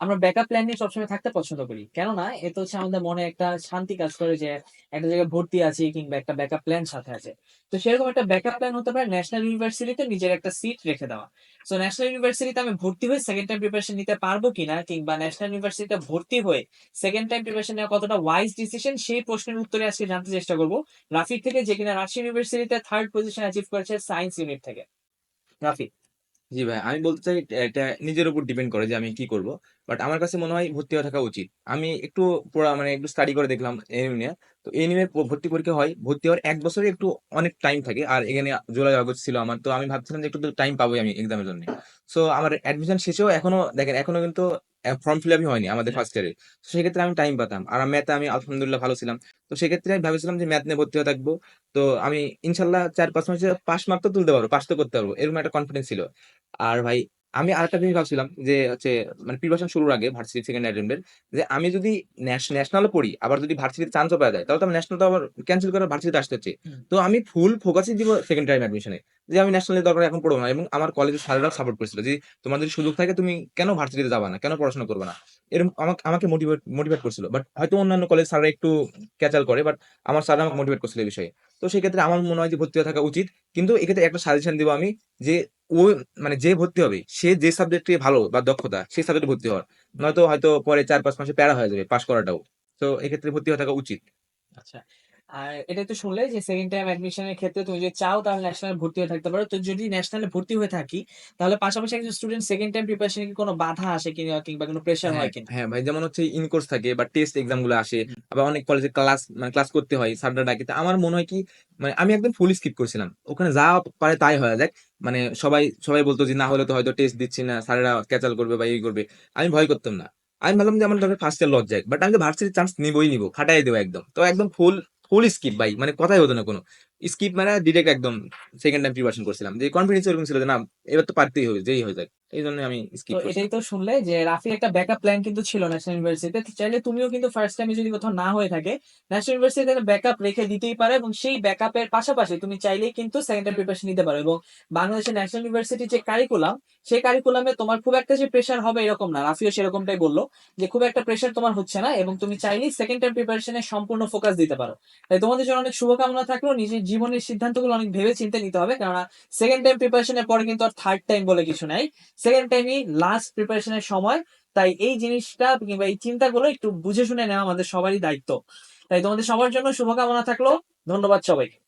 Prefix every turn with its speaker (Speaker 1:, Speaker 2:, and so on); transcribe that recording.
Speaker 1: আমরা backup plan নিয়ে সবসময় থাকতে পছন্দ করি। কেননা এতে হচ্ছে আমাদের মনে একটা শান্তি কাজ করে যে একটা জায়গায় ভর্তি আছে কিংবা একটা ব্যাকআপ প্ল্যান সাথে আছে। তো সেরকম একটা ব্যাকআপ প্ল্যান হতে পারে ন্যাশনাল ইউনিভার্সিটিতে নিজের একটা সিট রেখে দেওয়া। সো ন্যাশনাল ইউনিভার্সিটিতে আমি ভর্তি হয়ে সেকেন্ড টাইম প্রিপারেশন নিতে পারব কিনা কিংবা ন্যাশনাল ইউনিভার্সিটিতে ভর্তি হয়ে সেকেন্ড টাইম প্রিপারেশন নেওয়া কতটা ওয়াইজ ডিসিশন সেই প্রশ্নের উত্তরে আজকে জানতে চেষ্টা করব। রাফিক থেকে যে কিনা রাজশাহী ইউনিভার্সিটিতে থার্ড পজিশন অ্যাচিভ করেছে সায়েন্স ইউনিট থেকে। রাফিক।
Speaker 2: জি ভাই, আমি বলতে চাই এটা নিজের উপর ডিপেন্ড করে যে আমি কি করব। বাট আমার কাছে মনে হয় ভর্তি হয়ে থাকা উচিত। আমি একটু পড়া মানে একটু স্টাডি করে দেখলাম এনএম নিয়ে। তো এনিমে ভর্তি পরীক্ষা হয়, ভর্তি হওয়ার এক বছরে একটু অনেক টাইম থাকে। আর এখানে জুলাই, আগস্ট ছিল আমার। তো আমি ভাবছিলাম যে একটু টাইম পাবো আমি এক্সামের জন্য। সো আমার অ্যাডমিশন শেষেও এখনও, দেখেন, এখনও কিন্তু ফর্ম ফিল আপই হয়নি আমাদের ফার্স্ট ইয়ারে সেক্ষেত্রে আমি টাইম পাতাম। আর ম্যাথে আমি আলহামদুলিল্লাহ ভালো ছিলাম। তো সেক্ষেত্রে আমি ভেবেছিলাম যে ম্যাথ নিয়ে ভর্তি হয়ে থাকব। তো আমি ইনশাল্লাহ চার পাঁচ মাসে পাস মার্ক তো তুলতে পারব পাস তো করতে পারব। এরকম একটা কনফিডেন্স ছিল। আর ভাই আমি আরেকটা জিনিস ভাবছিলাম যে হচ্ছে মানে প্রিপারেশন শুরুর আগে ভার্সিটি সেকেন্ড অ্যাটেম্পের যে আমি যদি ন্যাশনালে পড়ি আবার যদি ভার্সিটিতে চান্সও পাওয়া যায় তাহলে তো আমি ন্যাশনাল তো আবার ক্যান্সেল করে ভার্সিটিতে আসতে হচ্ছে। তো আমি ফুল ফোকাসই দিব সেকেন্ড টাইম অ্যাডমিশনে যে আমি ন্যাশনালের দরকার এখন পড়ব না এবং আমার কলেজের স্যারেরাও সাপোর্ট করেছিল যে যদি সুযোগ থাকে তুমি কেন ভার্সিটিতে যাবা না? কেন পড়াশোনা করবে না? এরকম আমাকে আমাকে মোটিভেট মোটিভেট করছিল। বাট হয়তো অন্যান্য কলেজ স্যাররা একটু ক্যাচাল করে বাট আমার স্যার আমাকে মোটিভেট করছিল এই বিষয়ে। তো সেক্ষেত্রে আমার মনে হয় যে ভর্তি থাকা উচিত। কিন্তু এক্ষেত্রে একটা সাজেশন দিব আমি যে ও মানে যে ভর্তি হবে, সে যে সাবজেক্টে ভালো বা দক্ষতা, সেই সাবজেক্টে ভর্তি হওয়ার। নয়তো হয়তো পরে চার পাঁচ মাসে প্যারা হয়ে যাবে পাশ করাটাও। তো এক্ষেত্রে ভর্তি হয়ে থাকা উচিত।
Speaker 1: আচ্ছা। আর এটা তো শুনলে যে সেকেন্ড টাইম অ্যাডমিশনের ক্ষেত্রে তুমি যদি চাও তাহলে ন্যাশনালে ভর্তি হয়ে থাকতে পারো। তো যদি ন্যাশনালে ভর্তি হয়ে থাকি তাহলে পাশাপাশি একজন স্টুডেন্ট সেকেন্ড টাইম প্রিপারেশনে কি কোনো বাধা আসে কিনা কিংবা কোনো প্রেশার
Speaker 2: হ্যাঁ
Speaker 1: হয় কিনা?
Speaker 2: হ্যাঁ ভাই যেমন হচ্ছে ইন কোর্স থাকে বা টেস্ট এক্সামগুলো আসে আবার অনেক কলেজে ক্লাস মানে ক্লাস করতে হয় স্যাররা ডাকে। তো আমার মনে হয় কি মানে আমি একদম ফুল স্কিপ করছিলাম। ওখানে যা পারে তাই হয়ে যাক। মানে সবাই সবাই বলতো যে না হলে তো হয়তো টেস্ট দিচ্ছি না স্যারেরা ক্যাচাল করবে বা এই করবে। আমি ভয় করতাম না। আমি ভাবলাম যে আমার দরকার ফার্স্ট ইয়ার লজ যাক বাট আমি তো ভার্সিটির চান্স নিবই নিবো খাটাই দেবো একদম। তো একদম ফুল ফুল স্কিপ ভাই মানে কথাই হতো না কোনো স্কিপ মানে ডিরেক্ট একদম সেকেন্ড টাইম প্রিপারেশন করছিলাম। যে কনফিডেন্স এরকম ছিল যে না এবার তো পারতেই হবে যেই হয়ে যাক। এই জন্য আমি স্কিপ
Speaker 1: এটাই তো শুনলে যে রাফির একটা ব্যাকআপ প্ল্যান কিন্তু ছিল ন্যাশনাল ইউনিভার্সিটিতে চাইলে তুমিও কিন্তু ফার্স্ট টাইমে যদি কোথাও না হয়ে থাকে ন্যাশনাল ইউনিভার্সিটিতে একটা ব্যাকআপ রেখে দিতেই পারে এবং সেই ব্যাকআপের পাশাপাশি তুমি চাইলেই কিন্তু সেকেন্ড টাইম প্রিপারেশন নিতে পারো এবং বাংলাদেশের ন্যাশনাল ইউনিভার্সিটি যে কারিকুলাম সেই কারিকুলামে তোমার খুব একটা যে প্রেশার হবে এরকম না। রাফিও সেরকমটাই বলল যে খুব একটা প্রেশার তোমার হচ্ছে না এবং তুমি চাইলেই সেকেন্ড টাইম প্রিপারেশনে সম্পূর্ণ ফোকাস দিতে পারো। তাই তোমাদের জন্য অনেক শুভকামনা থাকলেও নিজের জীবনের সিদ্ধান্তগুলো অনেক ভেবে চিন্তে নিতে হবে, কেননা সেকেন্ড টাইম প্রিপারেশনের পরে কিন্তু আর থার্ড টাইম বলে কিছু নাই। সেকেন্ড টাইমই লাস্ট প্রিপারেশনের সময়, তাই এই জিনিসটা কিংবা এই চিন্তাগুলো একটু বুঝে শুনে নেওয়া আমাদের সবারই দায়িত্ব। তাই তোমাদের সবার জন্য শুভকামনা থাকল, ধন্যবাদ সবাইকে।